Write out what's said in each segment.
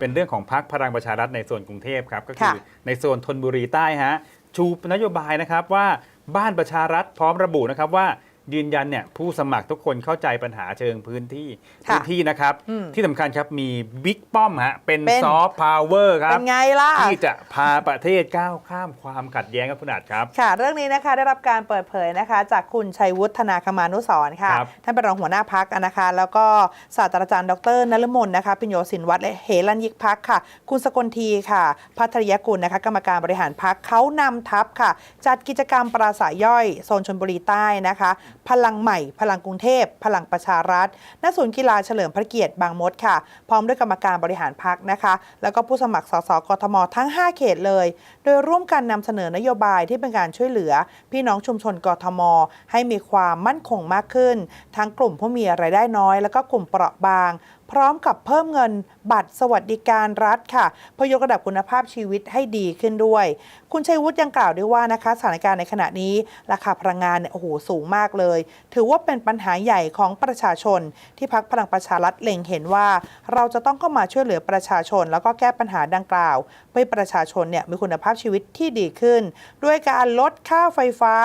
เป็นเรื่องของพักพลังประชารัฐในโซนกรุงเทพครับ ก็คือค่ะในโซนธนบุรีใต้ฮะชูนโยบายนะครับว่าบ้านประชารัฐพร้อมระบุนะครับว่า ยืนยันเนี่ยผู้สมัครทุกคนเข้าใจปัญหาเชิงพื้นที่ค่ะพื้นที่นะครับ อืม ที่สำคัญครับมีบิ๊กป้อมฮะเป็นเป็น ซอฟต์พาวเวอร์ครัเป็บนไงล่ะ ที่จะพาประเทศก้าวข้ามความขัดแย้งครับคุณอาจครับ ค่ะเรื่องนี้นะคะได้รับการเปิดเผยนะคะ จากคุณชัยวุฒนาคมานุสรณ์ค่ะครับท่านเป็นรองหัวหน้าพักนะคะ แล้วก็ศาสตราจารย์ดรนฤมลนะคะ ปิญโยสินวัฒน์และเหรัญยิกพักค่ะ คุณสกลทีค่ะ พัทรยกุลนะคะ กรรมการบริหารพักเขานำทัพค่ะ จัดกิจกรรมปราศัยย่อยโซนชนบุรีใต้นะคะ พลังใหม่ พลังกรุงเทพ พลังประชารัฐ ณ ศูนย์กีฬาเฉลิมพระเกียรติบางมดค่ะ พร้อมด้วยกรรมการบริหารพักนะคะ แล้วก็ผู้สมัครสสกทมทั้ง 5 เขตเลย โดยร่วมกันนำเสนอนโยบายที่เป็นการช่วยเหลือ พี่น้องชุมชนกทม ให้มีความมั่นคงมากขึ้น ทั้งกลุ่มผู้มีรายได้น้อย แล้วก็กลุ่มเปราะบาง พร้อมกับเพิ่มเงินบัตรสวัสดิการรัฐค่ะเพื่อยกระดับคุณภาพชีวิตให้ดีขึ้นด้วย คุณชัยวุฒิยังกล่าวด้วยว่านะคะสถานการณ์ในขณะนี้ ราคาพลังงานเนี่ยโอ้โหสูงมากเลย ถือว่าเป็นปัญหาใหญ่ของประชาชน ที่พักพลังประชารัฐเล็งเห็นว่า เราจะต้องเข้ามาช่วยเหลือประชาชน แล้วก็แก้ปัญหาดังกล่าวเพื่อให้ประชาชนเนี่ยมีคุณภาพชีวิตที่ดีขึ้น ด้วยการลดค่าไฟฟ้า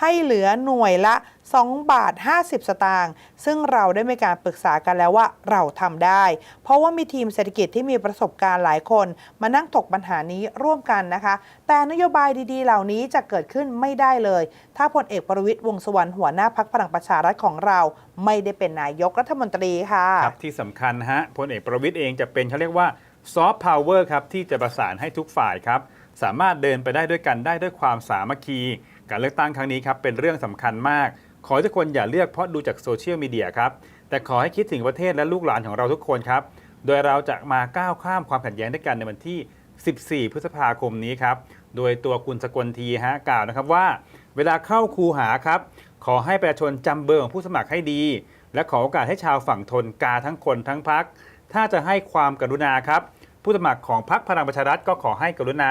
ให้เหลือหน่วยละ 2 บาท 50 สตางค์ซึ่งเราได้มีการปรึกษากันแล้วว่าเราทำได้ เพราะว่ามีทีมเศรษฐกิจที่มีประสบการณ์หลายคน มานั่งถกปัญหานี้ร่วมกันนะคะ แต่นโยบายดีๆ เหล่านี้จะเกิดขึ้นไม่ได้เลย ถ้าพลเอกประวิตยวงสุวรรณหัวหน้าพักพลังประชารัฐของเรา ไม่ได้เป็นนายกรัฐมนตรีค่ะครับที่สำคัญฮะพลเอกประวิตยเองจะเป็นเขาเรียกว่าซอฟต์พาวเวอร์ครับที่จะประสานให้ทุกฝ่ายครับสามารถเดินไปได้ด้วยกันได้ด้วยความสามัคคี การเลือกตั้งครั้งนี้ครับเป็นเรื่องสำคัญมาก ขอให้ทุกคนอย่าเลือกเพราะดูจากโซเชียลมีเดียครับ แต่ขอให้คิดถึงประเทศและลูกหลานของเราทุกคนครับ โดยเราจะมาก้าวข้ามความขัดแย้งด้วยกันในวันที่ 14 พฤษภาคมนี้ครับ โดยตัวคุณสกลทีฮะกล่าวนะครับว่า เวลาเข้าคูหาครับ ขอให้ประชาชนจำเบอร์ของผู้สมัครให้ดี และขอโอกาสให้ชาวฝั่งทนกาทั้งคนทั้งพัก ถ้าจะให้ความกรุณาครับ ผู้สมัครของพักพลังประชารัฐก็ขอให้กรุณา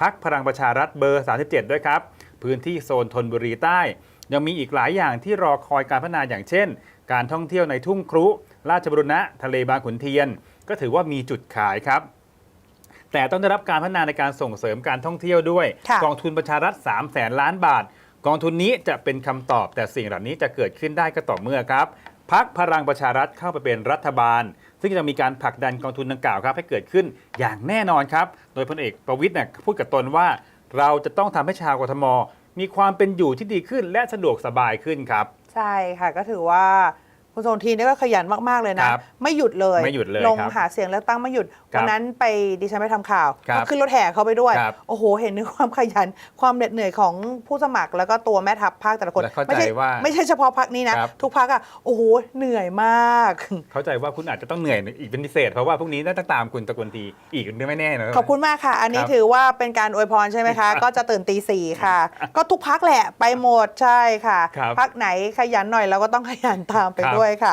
พักพลังประชารัฐเบอร์ 37 ด้วยครับ พื้นที่โซนธนบุรีใต้ ยังมีอีกหลายอย่างที่รอคอยการพัฒนาอย่างเช่น การท่องเที่ยวในทุ่งครุ ราชบุรณะ ทะเลบางขุนเทียน ก็ถือว่ามีจุดขายครับ แต่ต้องได้รับการพัฒนาในการส่งเสริมการท่องเที่ยวด้วยค่ะกองทุนประชารัฐ3แสนล้านบาท กองทุนนี้จะเป็นคำตอบแต่สิ่งเหล่านี้จะเกิดขึ้นได้ก็ต่อเมื่อครับพักพลังประชารัฐเข้าไปเป็นรัฐบาล ซึ่งจะมีการผลักดันกองทุนดังกล่าวครับ ให้เกิดขึ้นอย่างแน่นอนครับ โดยพลเอกประวิตยเนี่ยพูดกับตนว่า เราจะต้องทำให้ชาวกทม มีความเป็นอยู่ที่ดีขึ้นและสะดวกสบายขึ้นครับ ใช่ค่ะก็ถือว่า คุณสนทีนี่ก็ขยันมาก ๆ เลยนะ ครับไม่หยุดเลยไม่หยุดเลยลงครับหาเสียงเลือกตั้งไม่หยุด ครับวันนั้นไปดิฉันไปทำข่าวครับก็ขึ้นรถแห่เขาไปด้วย ครับ โอ้โห เห็นถึงความขยันความเหน็ดเหนื่อยของผู้สมัครแล้วก็ตัวแม่ทัพภาคแต่ละคนและเข้าใจไม่ใช่ว่าไม่ใช่เฉพาะพักนี้นะ ครับ ทุกพักอะโอ้โหเหนื่อยมาก เข้าใจว่าคุณอาจจะต้องเหนื่อยอีกเป็นพิเศษ เพราะว่าพรุ่งนี้น่าจะตามคุณตะกวนทีอีกไม่แน่นะ ขอบคุณมากค่ะ อันนี้ครับถือว่าเป็นการอวยพรใช่ไหมคะ ก็จะตื่นตีสี่ค่ะ ก็ทุกพักแหละไปหมดใช่ค่ะ ครับพักไหนขยันหน่อยเราก็ต้องขยันตามไปครับด้วยค่ะ